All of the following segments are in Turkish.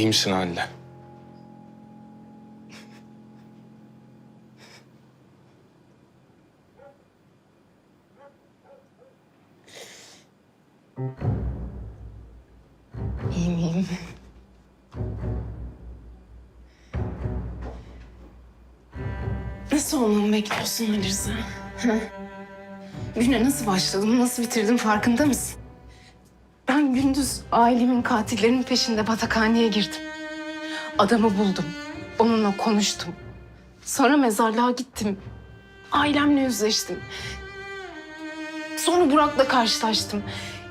misin Halide? İyi miyim? Nasıl olmamı bekliyorsun Ali Rıza? Güne nasıl başladım, nasıl bitirdim farkında mısın? Ben gündüz ailemin katillerinin peşinde batakhaneye girdim. Adamı buldum. Onunla konuştum. Sonra mezarlığa gittim. Ailemle yüzleştim. Sonra Burak'la karşılaştım.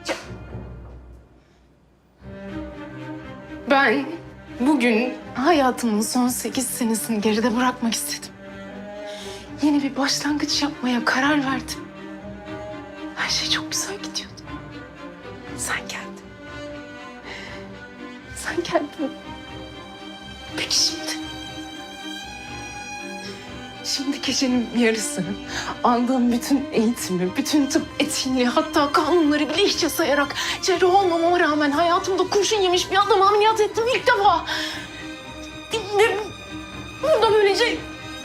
Ya- Ben bugün hayatımın son sekiz senesini geride bırakmak istedim. Yeni bir başlangıç yapmaya karar verdim. Her şey çok güzel gidiyordu. Sen geldin. Sen geldin. Peki şimdi? Şimdi gecenin yarısı aldığım bütün eğitimi, bütün tıp etiğini hatta kanunları bile hiçe sayarak cerrah olmamama rağmen hayatımda kurşun yemiş bir adamı ameliyat ettim ilk defa. Ve Burada böylece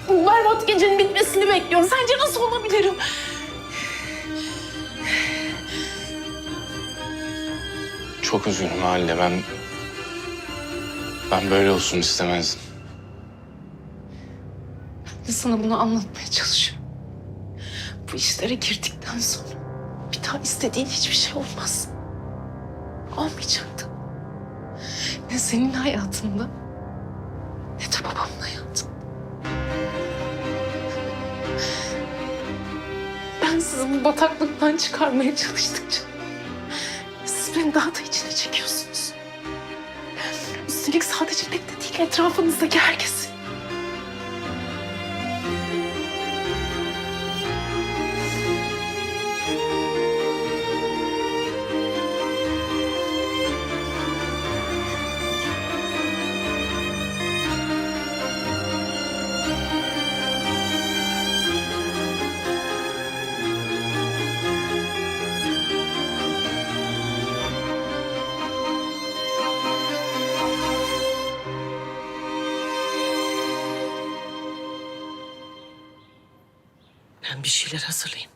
berbat gecenin bitmesini bekliyorum. Sence nasıl olabilirim? Çok üzgünüm Halide. Ben... Ben böyle olsun istemezdim. Ben sana bunu anlatmaya çalışıyorum. Bu işlere girdikten sonra bir daha istediğin hiçbir şey olmaz. Olmayacaktı. Ne senin hayatında ne de babamın hayatında. Ben sizi bu bataklıktan çıkarmaya çalıştıkça siz beni daha da içine çekiyorsunuz. Üstelik sadece de değil etrafınızdaki herkesi. Ben bir şeyler hazırlayayım.